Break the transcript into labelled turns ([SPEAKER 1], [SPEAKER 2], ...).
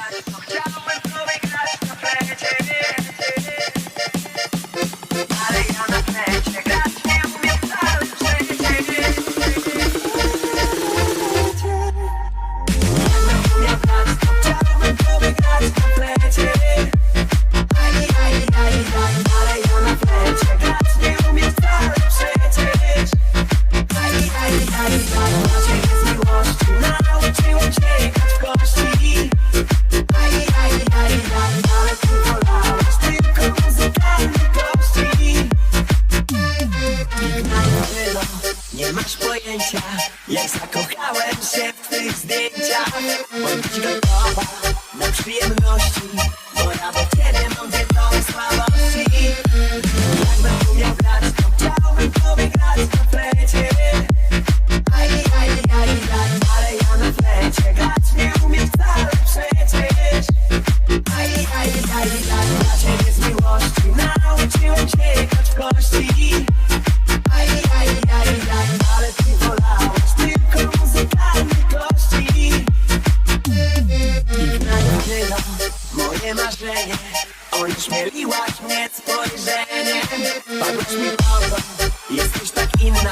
[SPEAKER 1] Thank you. to nie masz pojęcia? Jak zakochałem się w tych zdjęciach. Bądź gotowa. moje marzenie. Oj, śmieliłaś mnie spojrzeniem Padłeś mi w oko, jesteś tak inna.